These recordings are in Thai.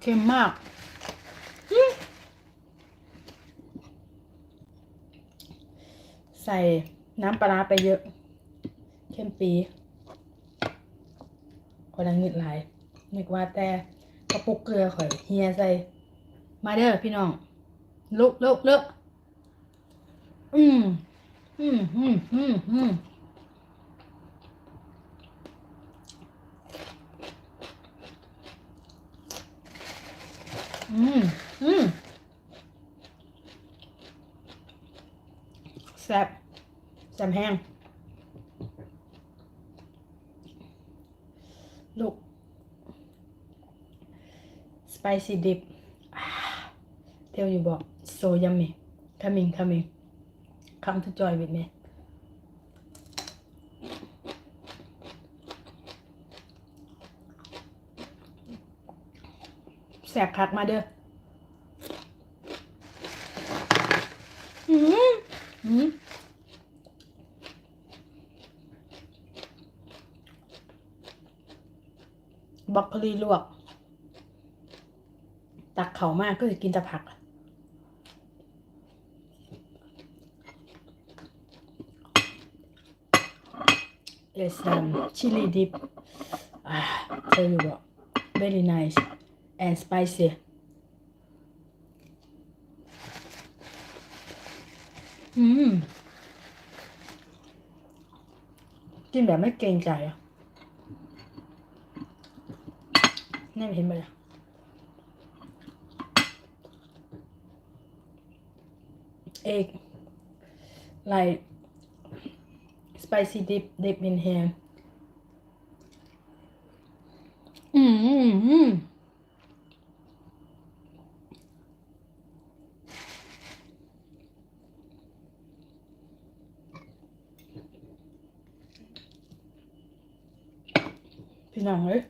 เค็มมากใส่น้ำปลาไปเยอะ เค็มปีคนละนิดหลายนึกว่าแต่กระปุกเกลือข่อยเฮียใส่ มาเด้อพี่น้อง ลุกลุกลุกอืมอืมอืมอืมอืม อืมอืมแซ่บแซ่บแห้งลูกสไปซี่ดิบเที่ยวอยู่บอกโซยัมมี่ coming coming come to joy with me แสบคักมาเด้ออืมอืมบรอกโคลีลวก ตักเขามากก็จะกินแต่ผัก It's um chili dip. Ah, tell you what, very nice and spicy. อืมกินแบบไม่เกรงใจอะนี่เห็นไหมล่ะ egg like spicy dip dip in here อืมอืม พี่น้องเลย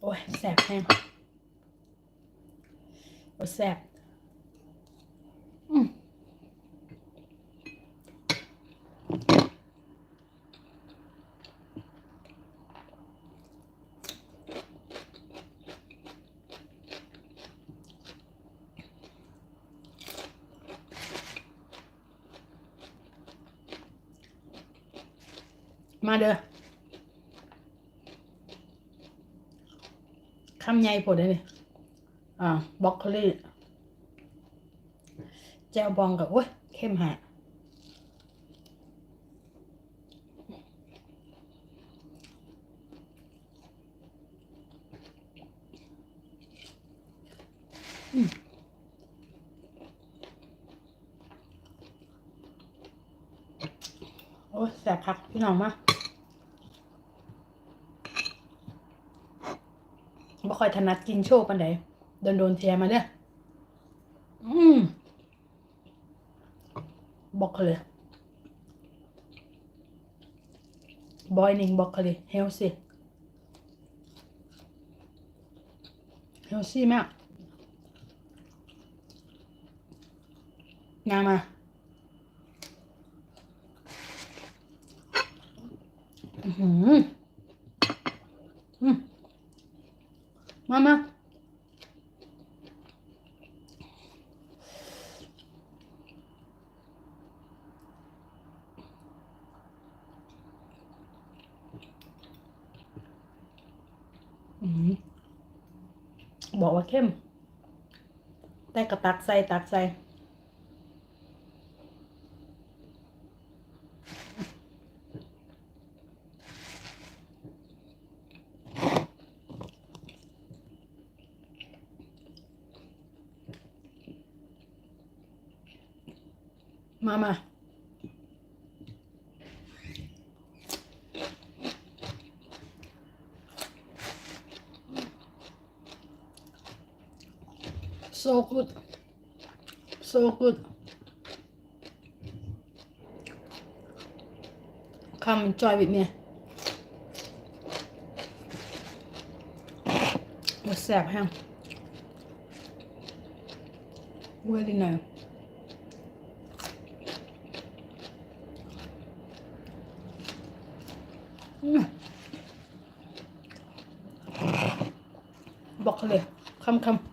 โอ้ยแสบแห้งโอ้ยแสบ มาเด้อคำใหญ่ผดเลยนี่อ่าบล็อกโคลี่แจวบองกับโอ้ยเข้มหาอืมโอ้ยแสบคักพี่น้องมาบ่ ค่อยถนัดกินโชว์ปันใดโดนโดนเทียมาเด้ออืมบอกเลยบอยนิงบอกเลยเฮลซี่เฮลซี่มากงามาอือหืออืม มามาบอกว่าเข้ม แต่กระตักใส่ตักใส่ มามา so good so good come enjoy with me มันแสบแห้ง really nice อืม บอกเขาเลยคำคำ